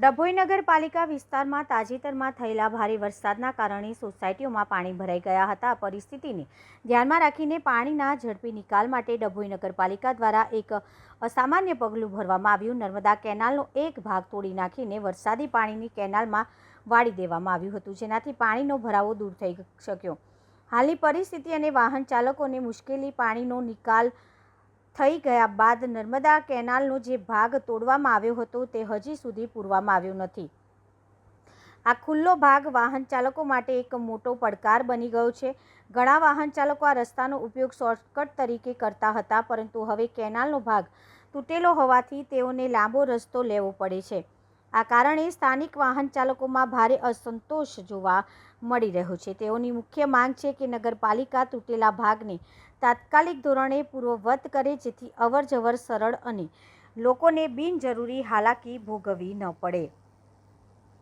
ડભોઈ નગરપાલિકા વિસ્તારમાં તાજેતરમાં થયેલા ભારે વરસાદના કારણે સોસાયટીઓમાં પાણી ભરાઈ ગયા હતા. પરિસ્થિતિને ધ્યાનમાં રાખીને પાણીના ઝડપી નિકાલ માટે ડભોઈ નગરપાલિકા દ્વારા એક અસામાન્ય પગલું ભરવામાં આવ્યું. નર્મદા કેનાલનો એક ભાગ તોડી નાખીને વરસાદી પાણીની કેનાલમાં વાળી દેવામાં આવ્યું હતું, જેનાથી પાણીનો ભરાવો દૂર થઈ શક્યો. હાલની પરિસ્થિતિ અને વાહન ચાલકોને મુશ્કેલી, પાણીનો નિકાલ થઈ ગયા બાદ નર્મદા કેનાલનો જે ભાગ તોડવામાં આવ્યો હતો તે હજી સુધી પૂરવામાં આવ્યો નથી. આ ખુલ્લો ભાગ વાહન ચાલકો માટે એક મોટો પડકાર બની ગયો છે. ઘણા વાહન ચાલકો આ રસ્તાનો ઉપયોગ શોર્ટકટ તરીકે કરતા હતા, પરંતુ હવે કેનાલનો ભાગ તૂટેલો હોવાથી તેઓને લાંબો રસ્તો લેવો પડે છે. આ કારણે સ્થાનિક વાહન ચાલકોમાં ભારે અસંતોષ જોવા મળી રહ્યો છે. તેઓની મુખ્ય માંગ છે કે નગરપાલિકા તૂટેલા ભાગને તાત્કાલિક ધોરણે પૂર્વવત કરે, જેથી અવરજવર સરળ અને લોકોને બિનજરૂરી હાલાકી ભોગવવી ન પડે.